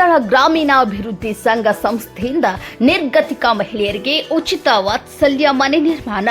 ಧರ್ಮಸ್ಥಳ ಗ್ರಾಮೀಣಾಭಿವೃದ್ಧಿ ಸಂಘ ಸಂಸ್ಥೆಯಿಂದ ನಿರ್ಗತಿಕ ಮಹಿಳೆಯರಿಗೆ ಉಚಿತ ವಾತ್ಸಲ್ಯ ಮನೆ ನಿರ್ಮಾಣ.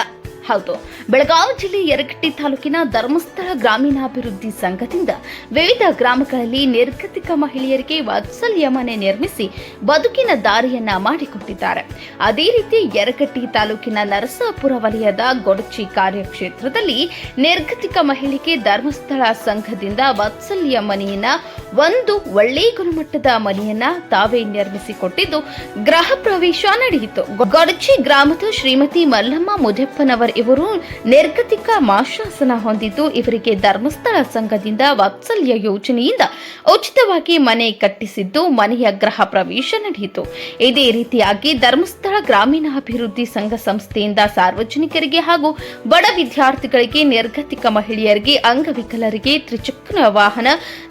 ಹೌದು, ಬೆಳಗಾವಿ ಜಿಲ್ಲೆ ಯರಗಟ್ಟಿ ತಾಲೂಕಿನ ಧರ್ಮಸ್ಥಳ ಗ್ರಾಮೀಣಾಭಿವೃದ್ಧಿ ಸಂಘದಿಂದ ವಿವಿಧ ಗ್ರಾಮಗಳಲ್ಲಿ ನಿರ್ಗತಿಕ ಮಹಿಳೆಯರಿಗೆ ವಾತ್ಸಲ್ಯ ಮನೆ ನಿರ್ಮಿಸಿ ಬದುಕಿನ ದಾರಿಯನ್ನ ಮಾಡಿಕೊಟ್ಟಿದ್ದಾರೆ. ಅದೇ ರೀತಿ ಯರಗಟ್ಟಿ ತಾಲೂಕಿನ ನರಸಾಪುರ ವಲಯದ ಗೊಡಚಿ ಕಾರ್ಯಕ್ಷೇತ್ರದಲ್ಲಿ ನಿರ್ಗತಿಕ ಮಹಿಳೆಗೆ ಧರ್ಮಸ್ಥಳ ಸಂಘದಿಂದ ವಾತ್ಸಲ್ಯ ಮನೆಯನ್ನ ಒಂದು ಒಳ್ಳೆ ಗುಣಮಟ್ಟದ ಮನೆಯನ್ನ ತಾವೇ ನಿರ್ಮಿಸಿಕೊಟ್ಟಿದ್ದು ಗ್ರಹ ಪ್ರವೇಶ ನಡೆಯಿತು. ಗೊಡಚಿ ಗ್ರಾಮದ ಶ್ರೀಮತಿ ಮಲ್ಲಮ್ಮ ಮುದೆಪ್ಪನವರ್ ಇವರು ನಿರ್ಗತಿಕ ಮಾಶಾಸನ ಹೊಂದಿದ್ದು ಇವರಿಗೆ ಧರ್ಮಸ್ಥಳ ಸಂಘದಿಂದ ವಾತ್ಸಲ್ಯ ಯೋಜನೆಯಿಂದ ಉಚಿತವಾಗಿ ಮನೆ ಕಟ್ಟಿಸಿದ್ದು ಮನೆಯ ಗ್ರಹ ಪ್ರವೇಶ ನಡೆಯಿತು. ಇದೇ ರೀತಿಯಾಗಿ ಧರ್ಮಸ್ಥಳ ಗ್ರಾಮೀಣಾಭಿವೃದ್ಧಿ ಸಂಘ ಸಂಸ್ಥೆಯಿಂದ ಸಾರ್ವಜನಿಕರಿಗೆ ಹಾಗೂ ಬಡ ವಿದ್ಯಾರ್ಥಿಗಳಿಗೆ ನಿರ್ಗತಿಕ ಮಹಿಳೆಯರಿಗೆ ಅಂಗವಿಕಲರಿಗೆ ತ್ರಿಚಕ್ರ ವಾಹನ,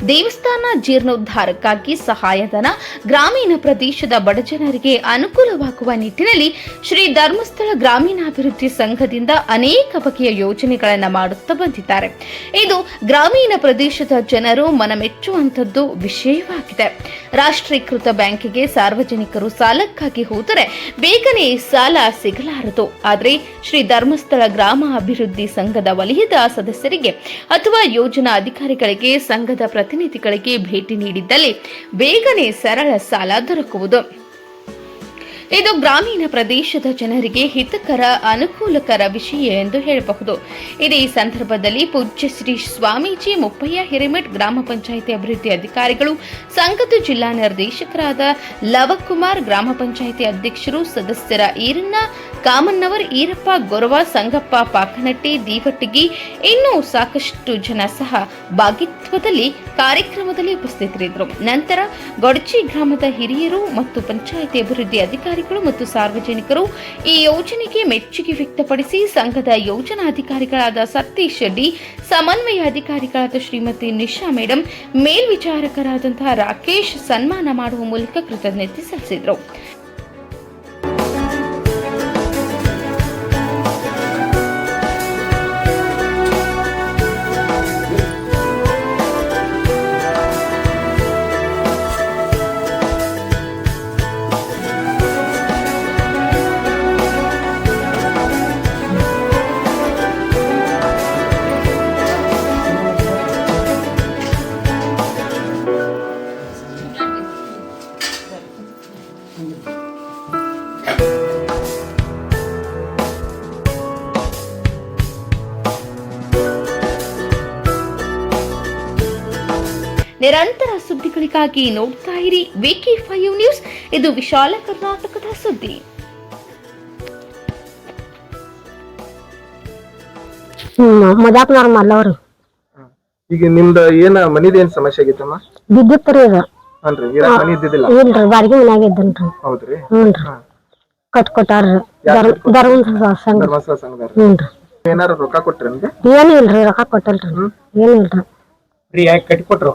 ದೇವಸ್ಥಾನ ಜೀರ್ಣೋದ್ಧಾರಕ್ಕಾಗಿ ಸಹಾಯಧನ ಗ್ರಾಮೀಣ ಪ್ರದೇಶದ ಬಡಜನರಿಗೆ ಅನುಕೂಲವಾಗುವ ನಿಟ್ಟಿನಲ್ಲಿ ಶ್ರೀ ಧರ್ಮಸ್ಥಳ ಗ್ರಾಮೀಣಾಭಿವೃದ್ಧಿ ಸಂಘದಿಂದ ಅನೇಕ ಬಗೆಯ ಯೋಜನೆಗಳನ್ನು ಮಾಡುತ್ತಾ ಬಂದಿದ್ದಾರೆ. ಇದು ಗ್ರಾಮೀಣ ಪ್ರದೇಶದ ಜನರು ಮನಮೆಚ್ಚುವಂಥದ್ದು ವಿಷಯವಾಗಿದೆ. ರಾಷ್ಟ್ರೀಕೃತ ಬ್ಯಾಂಕಿಗೆ ಸಾರ್ವಜನಿಕರು ಸಾಲಕ್ಕಾಗಿ ಹೋದರೆ ಬೇಗನೆ ಸಾಲ ಸಿಗಲಾರದು. ಆದರೆ ಶ್ರೀ ಧರ್ಮಸ್ಥಳ ಗ್ರಾಮ ಅಭಿವೃದ್ಧಿ ಸಂಘದ ವಲಯದ ಸದಸ್ಯರಿಗೆ ಅಥವಾ ಯೋಜನಾ ಅಧಿಕಾರಿಗಳಿಗೆ, ಸಂಘದ ಪ್ರತಿನಿಧಿಗಳಿಗೆ ಭೇಟಿ ನೀಡಿದ್ದಲ್ಲಿ ಬೇಗನೆ ಸರಳ ಸಾಲ ದೊರಕುವುದು. ಇದು ಗ್ರಾಮೀಣ ಪ್ರದೇಶದ ಜನರಿಗೆ ಹಿತಕರ, ಅನುಕೂಲಕರ ವಿಷಯ ಎಂದು ಹೇಳಬಹುದು. ಇದೇ ಸಂದರ್ಭದಲ್ಲಿ ಪೂಜ್ಯ ಶ್ರೀ ಸ್ವಾಮೀಜಿ ಮುಪ್ಪಯ್ಯ ಹಿರೇಮಠ್ ಗ್ರಾಮ ಪಂಚಾಯಿತಿ ಅಭಿವೃದ್ಧಿ ಅಧಿಕಾರಿಗಳು, ಸಂಘದ ಜಿಲ್ಲಾ ನಿರ್ದೇಶಕರಾದ ಲವಕುಮಾರ್ ಗ್ರಾಮ ಪಂಚಾಯಿತಿ ಅಧ್ಯಕ್ಷರು, ಸದಸ್ಯರ ಈರಣ್ಣ ಕಾಮನ್ನವರ್ ಈರಪ್ಪ, ಗೊರವ, ಸಂಗಪ್ಪ, ಪಾಕನಟ್ಟಿ, ದೀವಟ್ಟಿಗಿ ಇನ್ನೂ ಸಾಕಷ್ಟು ಜನ ಸಹ ಭಾಗಿತ್ವದಲ್ಲಿ ಕಾರ್ಯಕ್ರಮದಲ್ಲಿ ಉಪಸ್ಥಿತರಿದ್ದರು. ನಂತರ ಗಡಚಿ ಗ್ರಾಮದ ಹಿರಿಯರು ಮತ್ತು ಪಂಚಾಯಿತಿ ಅಭಿವೃದ್ಧಿ ಅಧಿಕಾರಿಗಳು ಮತ್ತು ಸಾರ್ವಜನಿಕರು ಈ ಯೋಜನೆಗೆ ಮೆಚ್ಚುಗೆ ವ್ಯಕ್ತಪಡಿಸಿ ಸಂಘದ ಯೋಜನಾಧಿಕಾರಿಗಳಾದ ಸತೀಶ್ ಡಿ ಸಮನ್ವಯ ಅಧಿಕಾರಿಗಳಾದ ಶ್ರೀಮತಿ ನಿಶಾ ಮೇಡಂ, ಮೇಲ್ವಿಚಾರಕರಾದಂತಹ ರಾಕೇಶ್ ಸನ್ಮಾನ ಮಾಡುವ ಮೂಲಕ ಕೃತಜ್ಞತೆ ಸಲ್ಲಿಸಿದರು. ನಿರಂತರ ಸುದ್ದಿಗಳಿಗಾಗಿ ನೋಡ್ತಾ ಇರಿ ವಿಕಿ ಫೈವ್ ನ್ಯೂಸ್. ಇದು ವಿಶಾಲ ಕರ್ನಾಟಕದ ಸುದ್ದಿ. ಹ್ಮ್ ನಾರ್ಮಲ್ ಮಲ್ಲವ್ರಿ ಈಗ ನಿಮ್ದ ಏನ ಮನಿದ ಏನ್ ಸಮಸ್ಯೆ ಆಗಿತ್ತಮ್ಮ? ವಿದ್ಯುತ್ ಇದು ಅನ್ರಿ ಇರಾಕ್ ಮನಿ ಇದ್ದಿದ್ದಿಲ್ಲ? ಇಲ್ರಿ ಬಾಡಿಗೆ ಮನ್ಯಾಗ ಇದ್ದನ್ರಿ. ಹೌದ್ರಿ? ಹ್ಞೂನ್ರಿ ಕಟ್ಕೊಟ್ಟಾರ್ರಿ ಧರ್ಮ ಸಂಘ. ಧರ್ಮಸ್ಥಳ ಹ್ಞೂನ್ರಿ ಏನಾರ ರೊಕ್ಕ ಕೊಟ್ರಿ ನಿಮ್ಗೆ ಏನು ಇಲ್ರಿ ರೊಕ್ಕ ಕೊಟ್ಟಲ್ರಿ. ಏನಿಲ್ರಿ. ಫ್ರೀ ರೀ ಯಾಕೆ ಕಟ್ಕೊಟ್ರು.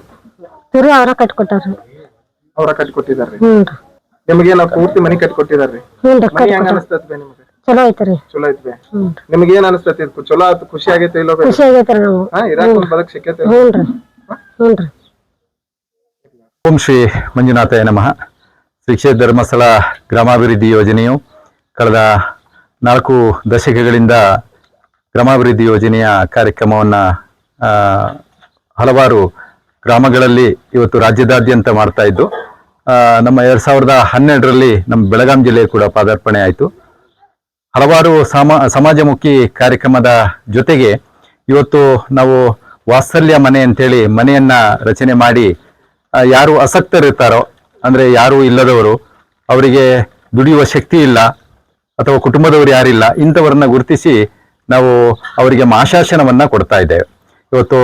ತಿರು ಅವ್ರ ಕಟ್ಕೊಟ್ಟಾರ್ರಿ. ಅವ್ರ ಕಟ್ಕೊಟ್ಟಿದಾರ್ರಿ? ಹ್ಞೂನ್ರಿ ನಿಮ್ಗೆ ನಾವ್ ಪೂರ್ತಿ ಮನಿ ಕಟ್ಕೊಟ್ಟಿದಾರ್ರಿ? ಹ್ಞೂನ್ರಿ ಮನಿ ಹೆಂಗ ಕಟ್ಕೊಟ್ಟಾರ ಅನಸ್ತತ್ವೆ ನಿಮ್ಗೆ? ಚಲೋ ಐತ್ರಿ. ಚಲೋ ಐತ್ವೆ ಹ್ಞೂನ್ರಿ ನಿಮ್ಗೆ ಏನ್ ಅನಸ್ತತಿ ಇದು? ಚಲೋ ಆತ್ ಖುಷಿ ಆಗೈತೆ ಇಲ್ಲೋ? ಖುಷಿ ಆಗೈತ್ರಿ ನಾವು ಹಾ ಇರಾಕ್ ಒಂದ್ ಬದಕ್ ಸಿಕ್ಕೈತೆ ಹ್ಞೂನ್ರಿ ಹ್ಞೂನ್ರಿ ಓಂ ಶ್ರೀ ಮಂಜುನಾಥಾಯ ನಮಃ. ಶ್ರೀ ಕ್ಷೇತ್ರ ಧರ್ಮಸ್ಥಳ ಗ್ರಾಮಾಭಿವೃದ್ಧಿ ಯೋಜನೆಯು ಕಳೆದ ನಾಲ್ಕು ದಶಕಗಳಿಂದ ಗ್ರಾಮಾಭಿವೃದ್ಧಿ ಯೋಜನೆಯ ಕಾರ್ಯಕ್ರಮವನ್ನು ಹಲವಾರು ಗ್ರಾಮಗಳಲ್ಲಿ ಇವತ್ತು ರಾಜ್ಯದಾದ್ಯಂತ ಮಾಡ್ತಾ ಇದ್ದು ನಮ್ಮ ಎರಡು ಸಾವಿರದ ಹನ್ನೆರಡರಲ್ಲಿ ನಮ್ಮ ಬೆಳಗಾಂ ಜಿಲ್ಲೆ ಕೂಡ ಪಾದಾರ್ಪಣೆ ಆಯಿತು. ಹಲವಾರು ಸಮ, ಸಮಾಜಮುಖಿ ಕಾರ್ಯಕ್ರಮದ ಜೊತೆಗೆ ಇವತ್ತು ನಾವು ವಾತ್ಸಲ್ಯ ಮನೆ ಅಂತೇಳಿ ಮನೆಯನ್ನ ರಚನೆ ಮಾಡಿ ಯಾರು ಅಸಕ್ತರಿರ್ತಾರೋ, ಅಂದ್ರೆ ಯಾರು ಇಲ್ಲದವರು, ಅವರಿಗೆ ದುಡಿಯುವ ಶಕ್ತಿ ಇಲ್ಲ, ಅಥವಾ ಕುಟುಂಬದವರು ಯಾರಿಲ್ಲ, ಇಂಥವರನ್ನ ಗುರುತಿಸಿ ನಾವು ಅವರಿಗೆ ಮಾಶಾಸನವನ್ನ ಕೊಡ್ತಾ ಇದ್ದೇವೆ. ಇವತ್ತು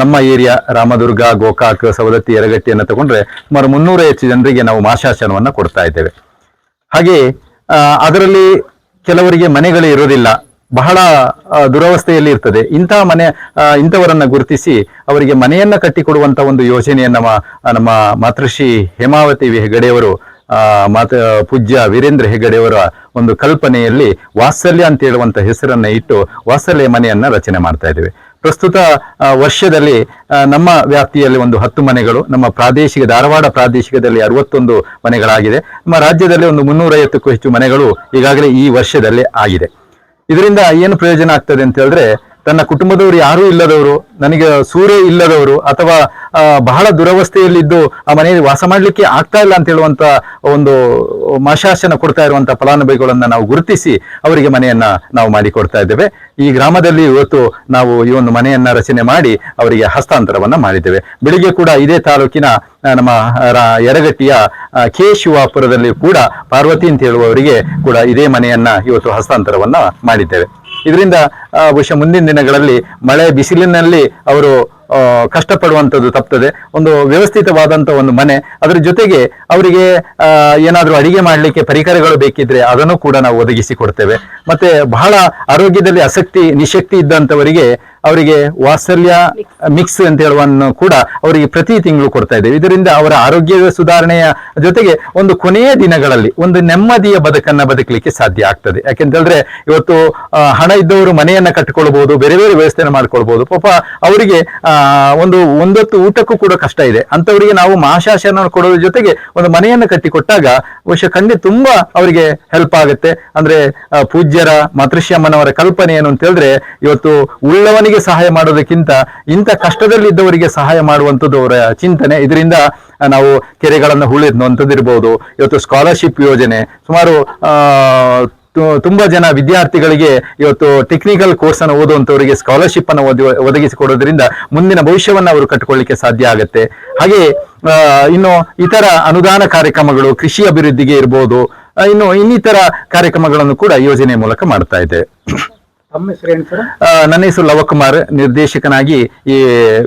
ನಮ್ಮ ಏರಿಯಾ ರಾಮದುರ್ಗ, ಗೋಕಾಕ್, ಸವದತ್ತಿ ಎರಗಟ್ಟಿಯನ್ನು ತಗೊಂಡ್ರೆ ಸುಮಾರು ಮುನ್ನೂರ ಹೆಚ್ಚು ಜನರಿಗೆ ನಾವು ಮಾಶಾಸನವನ್ನ ಕೊಡ್ತಾ ಇದ್ದೇವೆ. ಹಾಗೆ ಅದರಲ್ಲಿ ಕೆಲವರಿಗೆ ಮನೆಗಳೇ ಇರೋದಿಲ್ಲ. ಬಹಳ ದುರವಸ್ಥೆಯಲ್ಲಿ ಇರ್ತದೆ. ಇಂತಹ ಮನೆ ಇಂಥವರನ್ನು ಗುರುತಿಸಿ ಅವರಿಗೆ ಮನೆಯನ್ನ ಕಟ್ಟಿಕೊಡುವಂಥ ಒಂದು ಯೋಜನೆಯನ್ನು ನಮ್ಮ ಮಾತೃಶ್ರೀ ಹೇಮಾವತಿ ಹೆಗಡೆಯವರು ಮಾತ, ಪೂಜ್ಯ ವೀರೇಂದ್ರ ಹೆಗಡೆಯವರ ಒಂದು ಕಲ್ಪನೆಯಲ್ಲಿ ವಾತ್ಸಲ್ಯ ಅಂತ ಹೇಳುವಂಥ ಹೆಸರನ್ನು ಇಟ್ಟು ವಾತ್ಸಲ್ಯ ಮನೆಯನ್ನು ರಚನೆ ಮಾಡ್ತಾ ಇದ್ದೇವೆ. ಪ್ರಸ್ತುತ ವರ್ಷದಲ್ಲಿ ನಮ್ಮ ವ್ಯಾಪ್ತಿಯಲ್ಲಿ ಒಂದು ಹತ್ತು ಮನೆಗಳು, ನಮ್ಮ ಪ್ರಾದೇಶಿಕ, ಧಾರವಾಡ ಪ್ರಾದೇಶಿಕದಲ್ಲಿ ಅರವತ್ತೊಂದು ಮನೆಗಳಾಗಿದೆ. ನಮ್ಮ ರಾಜ್ಯದಲ್ಲಿ ಒಂದು ಮುನ್ನೂರೈವತ್ತಕ್ಕೂ ಹೆಚ್ಚು ಮನೆಗಳು ಈಗಾಗಲೇ ಈ ವರ್ಷದಲ್ಲಿ ಆಗಿದೆ. ಇದರಿಂದ ಏನು ಪ್ರಯೋಜನ ಆಗ್ತದೆ ಅಂತ ಹೇಳಿದ್ರೆ ತನ್ನ ಕುಟುಂಬದವರು ಯಾರೂ ಇಲ್ಲದವರು, ನನಗೆ ಸೂರ್ಯ ಇಲ್ಲದವರು ಅಥವಾ ಬಹಳ ದುರವಸ್ಥೆಯಲ್ಲಿದ್ದು ಆ ಮನೆಯಲ್ಲಿ ವಾಸ ಮಾಡಲಿಕ್ಕೆ ಆಗ್ತಾ ಇಲ್ಲ ಅಂತ ಹೇಳುವಂತ ಒಂದು ಮಾಶಾಸನ ಕೊಡ್ತಾ ಇರುವಂತಹ ಫಲಾನುಭವಿಗಳನ್ನ ನಾವು ಗುರುತಿಸಿ ಅವರಿಗೆ ಮನೆಯನ್ನ ನಾವು ಮಾಡಿಕೊಡ್ತಾ ಇದ್ದೇವೆ. ಈ ಗ್ರಾಮದಲ್ಲಿ ಇವತ್ತು ನಾವು ಈ ಒಂದು ಮನೆಯನ್ನ ರಚನೆ ಮಾಡಿ ಅವರಿಗೆ ಹಸ್ತಾಂತರವನ್ನ ಮಾಡಿದ್ದೇವೆ. ಬೆಳಿಗ್ಗೆ ಕೂಡ ಇದೇ ತಾಲೂಕಿನ ನಮ್ಮ ಯರಗಟ್ಟಿಯ ಕೆ ಶಿವಾಪುರದಲ್ಲಿ ಕೂಡ ಪಾರ್ವತಿ ಅಂತ ಹೇಳುವವರಿಗೆ ಕೂಡ ಇದೇ ಮನೆಯನ್ನ ಇವತ್ತು ಹಸ್ತಾಂತರವನ್ನ ಮಾಡಿದ್ದೇವೆ. ಇದರಿಂದ ಬಹುಶಃ ಮುಂದಿನ ದಿನಗಳಲ್ಲಿ ಮಳೆ ಬಿಸಿಲಿನಲ್ಲಿ ಅವರು ಕಷ್ಟಪಡುವಂಥದ್ದು ತಪ್ತದೆ. ಒಂದು ವ್ಯವಸ್ಥಿತವಾದಂಥ ಒಂದು ಮನೆ, ಅದರ ಜೊತೆಗೆ ಅವರಿಗೆ ಏನಾದರೂ ಅಡಿಗೆ ಮಾಡಲಿಕ್ಕೆ ಪರಿಕರಗಳು ಬೇಕಿದ್ರೆ ಅದನ್ನು ಕೂಡ ನಾವು ಒದಗಿಸಿ ಕೊಡ್ತೇವೆ. ಮತ್ತೆ ಬಹಳ ಆರೋಗ್ಯದಲ್ಲಿ ಆಸಕ್ತಿ, ನಿಶಕ್ತಿ ಇದ್ದಂಥವರಿಗೆ ಅವರಿಗೆ ವಾತ್ಸಲ್ಯ ಮಿಕ್ಸ್ ಅಂತ ಹೇಳುವನ್ನು ಕೂಡ ಅವರಿಗೆ ಪ್ರತಿ ತಿಂಗಳು ಕೊಡ್ತಾ ಇದ್ದೇವೆ. ಇದರಿಂದ ಅವರ ಆರೋಗ್ಯದ ಸುಧಾರಣೆಯ ಜೊತೆಗೆ ಒಂದು ಕೊನೆಯ ದಿನಗಳಲ್ಲಿ ಒಂದು ನೆಮ್ಮದಿಯ ಬದುಕನ್ನು ಬದುಕಲಿಕ್ಕೆ ಸಾಧ್ಯ ಆಗ್ತದೆ. ಯಾಕೆಂತಂದ್ರೆ ಇವತ್ತು ಹಣ ಇದ್ದವರು ಮನೆಯನ್ನು ಕಟ್ಟಿಕೊಳ್ಬಹುದು ಬೇರೆ ಬೇರೆ ವ್ಯವಸ್ಥೆಯನ್ನು ಮಾಡ್ಕೊಳ್ಬಹುದು ಪಾಪ ಅವರಿಗೆ ಒಂದು ಒಂದೊತ್ತು ಊಟಕ್ಕೂ ಕೂಡ ಕಷ್ಟ ಇದೆ. ಅಂತವರಿಗೆ ನಾವು ಮಹಾಶಾಸನ ಕೊಡೋದ್ರ ಜೊತೆಗೆ ಒಂದು ಮನೆಯನ್ನು ಕಟ್ಟಿಕೊಟ್ಟಾಗ ಬಹುಶಃ ಖಂಡಿತ ತುಂಬಾ ಅವರಿಗೆ ಹೆಲ್ಪ್ ಆಗುತ್ತೆ. ಅಂದ್ರೆ ಪೂಜ್ಯರ ಮಾತೃಶ್ಯಮ್ಮನವರ ಕಲ್ಪನೆ ಏನು ಅಂತ ಹೇಳಿದ್ರೆ, ಇವತ್ತು ಉಳ್ಳವನಿಗೆ ಸಹಾಯ ಮಾಡೋದಕ್ಕಿಂತ ಇಂಥ ಕಷ್ಟದಲ್ಲಿದ್ದವರಿಗೆ ಸಹಾಯ ಮಾಡುವಂಥದ್ದು ಅವರ ಚಿಂತನೆ. ಇದರಿಂದ ನಾವು ಕೆರೆಗಳನ್ನು ಹೂಳೆನ್ನುವಂಥದ್ದು ಇರ್ಬೋದು ಇವತ್ತು ಸ್ಕಾಲರ್ಶಿಪ್ ಯೋಜನೆ, ಸುಮಾರು ತುಂಬಾ ಜನ ವಿದ್ಯಾರ್ಥಿಗಳಿಗೆ ಇವತ್ತು ಟೆಕ್ನಿಕಲ್ ಕೋರ್ಸ್ ಅನ್ನು ಓದುವಂತವರಿಗೆ ಸ್ಕಾಲರ್ಶಿಪ್ ಅನ್ನು ಒದ- ಒದಗಿಸಿಕೊಡೋದ್ರಿಂದ ಮುಂದಿನ ಭವಿಷ್ಯವನ್ನ ಅವರು ಕಟ್ಟಿಕೊಳ್ಳಿಕ್ಕೆ ಸಾಧ್ಯ ಆಗತ್ತೆ. ಹಾಗೆ ಇನ್ನು ಇತರ ಅನುದಾನ ಕಾರ್ಯಕ್ರಮಗಳು ಕೃಷಿ ಅಭಿವೃದ್ಧಿಗೆ ಇರ್ಬೋದು ಇನ್ನು ಇನ್ನಿತರ ಕಾರ್ಯಕ್ರಮಗಳನ್ನು ಕೂಡ ಯೋಜನೆ ಮೂಲಕ ಮಾಡ್ತಾ ಇದ್ದೇವೆ ತಮ್ಮ ಹೆಸರೇನು ಸರ್? ನನ್ನ ಹೆಸರು ಲವಕುಮಾರ್. ನಿರ್ದೇಶಕನಾಗಿ ಈ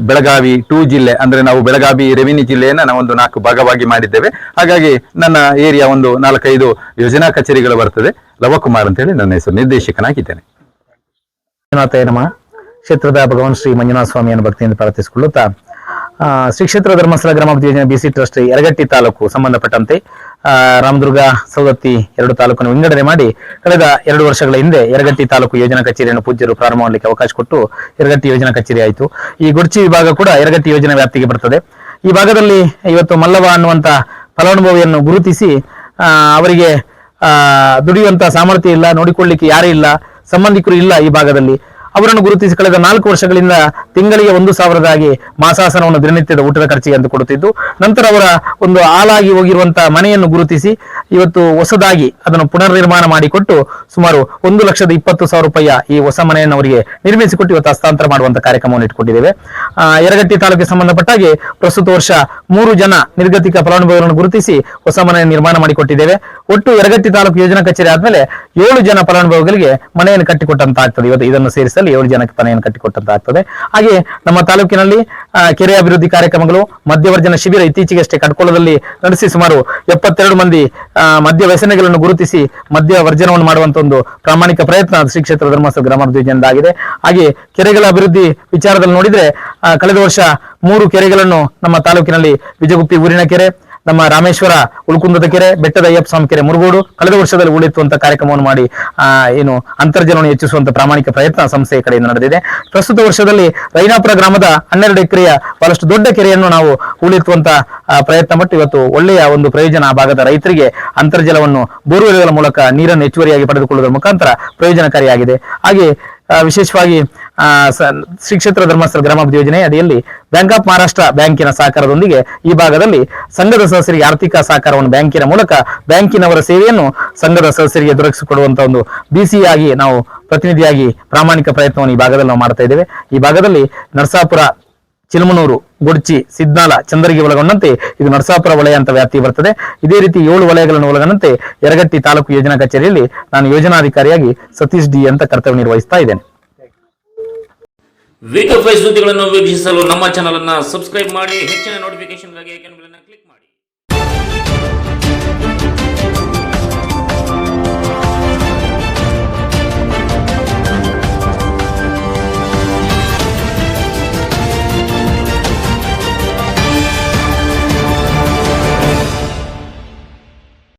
ಬೆಳಗಾವಿ ಟೂ ಜಿಲ್ಲೆ ಅಂದ್ರೆ ನಾವು ಬೆಳಗಾವಿ ರೆವಿನ್ಯೂ ಜಿಲ್ಲೆಯನ್ನ ನಾವು ಒಂದು ನಾಲ್ಕು ಭಾಗವಾಗಿ ಮಾಡಿದ್ದೇವೆ. ಹಾಗಾಗಿ ನನ್ನ ಏರಿಯಾ ಒಂದು ನಾಲ್ಕೈದು ಯೋಜನಾ ಕಚೇರಿಗಳು ಬರ್ತದೆ. ಲವಕುಮಾರ್ ಅಂತ ಹೇಳಿ ನನ್ನ ಹೆಸರು ನಿರ್ದೇಶಕನಾಗಿದ್ದೇನೆ. ಮಂಜುನಾಥ ಕ್ಷೇತ್ರದ ಭಗವಾನ್ ಶ್ರೀ ಮಂಜುನಾಥ ಸ್ವಾಮಿಯನ್ನು ಭಕ್ತಿಯಿಂದ ಪ್ರಾರ್ಥಿಸಿಕೊಳ್ಳುತ್ತಾ ಆ, ಶ್ರೀ ಕ್ಷೇತ್ರ ಧರ್ಮಸ್ಥಳ ಗ್ರಾಮಾಭಿವೃದ್ಧಿ ಯೋಜನೆ ಬಿಸಿ ಟ್ರಸ್ಟ್ ಯರಗಟ್ಟಿ ತಾಲೂಕು ಸಂಬಂಧಪಟ್ಟಂತೆ ರಾಮದುರ್ಗ ಸೌದತ್ತಿ ಎರಡು ತಾಲೂಕನ್ನು ವಿಂಗಡಣೆ ಮಾಡಿ ಕಳೆದ ಎರಡು ವರ್ಷಗಳ ಹಿಂದೆ ಯರಗಟ್ಟಿ ತಾಲೂಕು ಯೋಜನಾ ಕಚೇರಿಯನ್ನು ಪೂಜ್ಯರು ಪ್ರಾರಂಭ ಮಾಡಲಿಕ್ಕೆ ಅವಕಾಶ ಕೊಟ್ಟು ಯರಗಟ್ಟಿ ಯೋಜನಾ ಕಚೇರಿ ಆಯಿತು. ಈ ಗುಡ್ಚಿ ವಿಭಾಗ ಕೂಡ ಯರಗಟ್ಟಿ ಯೋಜನಾ ವ್ಯಾಪ್ತಿಗೆ ಬರ್ತದೆ. ಈ ಭಾಗದಲ್ಲಿ ಇವತ್ತು ಮಲ್ಲವ ಅನ್ನುವಂತ ಫಲಾನುಭವಿಯನ್ನು ಗುರುತಿಸಿ ಅವರಿಗೆ ಆ, ದುಡಿಯುವಂತ ಸಾಮರ್ಥ್ಯ ಇಲ್ಲ ನೋಡಿಕೊಳ್ಳಿಕ್ಕೆ ಯಾರೂ ಇಲ್ಲ ಸಂಬಂಧಿಕರು ಇಲ್ಲ ಈ ಭಾಗದಲ್ಲಿ. ಅವರನ್ನು ಗುರುತಿಸಿ ಕಳೆದ ನಾಲ್ಕು ವರ್ಷಗಳಿಂದ ತಿಂಗಳಿಗೆ ಒಂದು ಸಾವಿರದಾಗಿ ಮಾಸಾಸನವನ್ನು ದಿನನಿತ್ಯದ ಊಟದ ಖರ್ಚಿಗೆ ಅಂತ ಕೊಡುತ್ತಿದ್ದು, ನಂತರ ಅವರ ಒಂದು ಹಾಲಾಗಿ ಹೋಗಿರುವಂತಹ ಮನೆಯನ್ನು ಗುರುತಿಸಿ ಇವತ್ತು ಹೊಸದಾಗಿ ಅದನ್ನು ಪುನರ್ ನಿರ್ಮಾಣ ಮಾಡಿಕೊಟ್ಟು ಸುಮಾರು ಒಂದು ಲಕ್ಷದ ಇಪ್ಪತ್ತು ಸಾವಿರ ರೂಪಾಯಿಯ ಈ ಹೊಸ ಮನೆಯನ್ನು ಅವರಿಗೆ ನಿರ್ಮಿಸಿಕೊಟ್ಟು ಇವತ್ತು ಹಸ್ತಾಂತರ ಮಾಡುವಂತ ಕಾರ್ಯಕ್ರಮವನ್ನು ಇಟ್ಟುಕೊಂಡಿದ್ದೇವೆ ಯರಗಟ್ಟಿ ತಾಲೂಕಿಗೆ ಸಂಬಂಧಪಟ್ಟಾಗಿ ಪ್ರಸ್ತುತ ವರ್ಷ ಮೂರು ಜನ ನಿರ್ಗತಿಕ ಫಲಾನುಭವಿಗಳನ್ನು ಗುರುತಿಸಿ ಹೊಸ ಮನೆ ನಿರ್ಮಾಣ ಮಾಡಿಕೊಟ್ಟಿದ್ದೇವೆ. ಒಟ್ಟು ಯರಗಟ್ಟಿ ತಾಲೂಕು ಯೋಜನಾ ಕಚೇರಿ ಆದ್ಮೇಲೆ ಏಳು ಜನ ಫಲಾನುಭವಿಗಳಿಗೆ ಮನೆಯನ್ನು ಕಟ್ಟಿಕೊಟ್ಟಂತ ಆಗ್ತದೆ ಇವತ್ತು ಇದನ್ನು ಸೇರಿಸಲು ಏಳು ಜನಕ್ಕೆ ಮನೆಯನ್ನು ಕಟ್ಟಿಕೊಟ್ಟಂತಾಗ್ತದೆ. ಹಾಗೆ ನಮ್ಮ ತಾಲೂಕಿನಲ್ಲಿ ಕೆರೆ ಅಭಿವೃದ್ಧಿ ಕಾರ್ಯಕ್ರಮಗಳು ಮಧ್ಯವರ್ಜನ ಶಿಬಿರ ಇತ್ತೀಚೆಗಷ್ಟೇ ಕಟ್ಕೊಳ್ಳದಲ್ಲಿ ನಡೆಸಿ ಸುಮಾರು ಎಪ್ಪತ್ತೆರಡು ಮಂದಿ ಮದ್ಯ ವ್ಯಸನಗಳನ್ನು ಗುರುತಿಸಿ ಮದ್ಯ ವರ್ಜನವನ್ನು ಮಾಡುವಂತ ಒಂದು ಪ್ರಾಮಾಣಿಕ ಪ್ರಯತ್ನ ಶ್ರೀ ಕ್ಷೇತ್ರ ಧರ್ಮಸ್ಥಳ ಗ್ರಾಮಾಭಿವೃದ್ಧಿ ಆಗಿದೆ ಹಾಗೆ ಕೆರೆಗಳ ಅಭಿವೃದ್ಧಿ ವಿಚಾರದಲ್ಲಿ ನೋಡಿದ್ರೆ ಕಳೆದ ವರ್ಷ ಮೂರು ಕೆರೆಗಳನ್ನು ನಮ್ಮ ತಾಲೂಕಿನಲ್ಲಿ ವಿಜಗುಪ್ಪಿ ಊರಿನ ಕೆರೆ ನಮ್ಮ ರಾಮೇಶ್ವರ ಉಳ್ಕುಂದದ ಕೆರೆ, ಬೆಟ್ಟದ ಅಯ್ಯಪ್ಪ ಸ್ವಾಮಿ ಕೆರೆ ಮುರುಗೋಡು ಕಳೆದ ವರ್ಷದಲ್ಲಿ ಉಳಿಸುವಂತ ಕಾರ್ಯಕ್ರಮವನ್ನು ಮಾಡಿ ಏನು ಅಂತರ್ಜಲವನ್ನು ಹೆಚ್ಚಿಸುವಂತ ಪ್ರಾಮಾಣಿಕ ಪ್ರಯತ್ನ ಸಂಸ್ಥೆಯ ಕಡೆಯಿಂದ ನಡೆದಿದೆ. ಪ್ರಸ್ತುತ ವರ್ಷದಲ್ಲಿ ರೈನಾಪುರ ಗ್ರಾಮದ ಹನ್ನೆರಡು ಎಕರೆಯ ಬಹಳಷ್ಟು ದೊಡ್ಡ ಕೆರೆಯನ್ನು ನಾವು ಉಳಿತುವಂತ ಪ್ರಯತ್ನ ಪಟ್ಟು ಇವತ್ತು ಒಳ್ಳೆಯ ಒಂದು ಪ್ರಯೋಜನ ಆ ಭಾಗದ ರೈತರಿಗೆ ಅಂತರ್ಜಲವನ್ನು ಬೋರ್ವೆಲ್ಗಳ ಮೂಲಕ ನೀರನ್ನು ಹೆಚ್ಚುವರಿಯಾಗಿ ಪಡೆದುಕೊಳ್ಳುವುದರ ಮುಖಾಂತರ ಪ್ರಯೋಜನಕಾರಿಯಾಗಿದೆ. ಹಾಗೆ ವಿಶೇಷವಾಗಿ ಶ್ರೀ ಕ್ಷೇತ್ರ ಧರ್ಮಸ್ಥಳ ಗ್ರಾಮಾಭಿವೃದ್ಧಿ ಯೋಜನೆ ಅಡಿಯಲ್ಲಿ ಬ್ಯಾಂಕ್ ಆಫ್ ಮಹಾರಾಷ್ಟ್ರ ಬ್ಯಾಂಕಿನ ಸಹಕಾರದೊಂದಿಗೆ ಈ ಭಾಗದಲ್ಲಿ ಸಂಘದ ಸದಸ್ಯರಿಗೆ ಆರ್ಥಿಕ ಸಹಕಾರವನ್ನು ಬ್ಯಾಂಕಿನ ಮೂಲಕ ಬ್ಯಾಂಕಿನವರ ಸೇವೆಯನ್ನು ಸಂಘದ ಸದಸ್ಯರಿಗೆ ದೊರಕಿಸಿಕೊಡುವಂತಹ ಒಂದು ಬಿಸಿಯಾಗಿ ಆಗಿ ನಾವು ಪ್ರತಿನಿಧಿಯಾಗಿ ಪ್ರಾಮಾಣಿಕ ಪ್ರಯತ್ನವನ್ನು ಈ ಭಾಗದಲ್ಲಿ ನಾವು ಮಾಡ್ತಾ ಇದ್ದೇವೆ. ಈ ಭಾಗದಲ್ಲಿ ನರಸಾಪುರ, ಚಿಲಮನೂರು, ಗುಡ್ಚಿ, ಸಿದ್ನಾಲ, ಚಂದರಿಗೆ ಒಳಗೊಂಡಂತೆ ಇದು ನರಸಾಪುರ ವಲಯ ಅಂತ ವ್ಯಾಪ್ತಿ ಬರ್ತದೆ. ಇದೇ ರೀತಿ ಏಳು ವಲಯಗಳನ್ನು ಒಳಗೊಂಡಂತೆ ಯರಗಟ್ಟಿ ತಾಲೂಕು ಯೋಜನಾ ಕಚೇರಿಯಲ್ಲಿ ನಾನು ಯೋಜನಾಧಿಕಾರಿಯಾಗಿ ಸತೀಶ್ ಡಿ ಅಂತ ಕರ್ತವ್ಯ ನಿರ್ವಹಿಸ್ತಾ ಇದ್ದೇನೆ. ವೀಕಫೈ ಸುದ್ದಿಗಳನ್ನು ವೀಕ್ಷಿಸಲು ನಮ್ಮ ಚಾನಲನ್ನು ಸಬ್ಸ್ಕ್ರೈಬ್ ಮಾಡಿ ಹೆಚ್ಚಿನ ನೋಟಿಫಿಕೇಶನ್ಗಾಗಿ ಕ್ಲಿಕ್ ಮಾಡಿ.